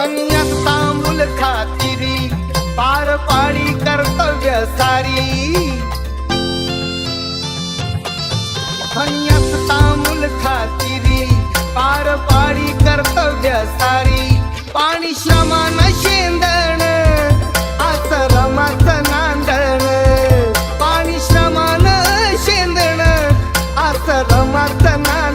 संयत तांबूल खाकिरी पार पाळी कर्तव्य सारी. संयत तांबूल खाकिरी पार पाळी कर्तव्य सारी. पाणी श्रमान शेंदण आसरमाच नांदण. पाणी श्रमान शेंदण आसरमाच नांदण.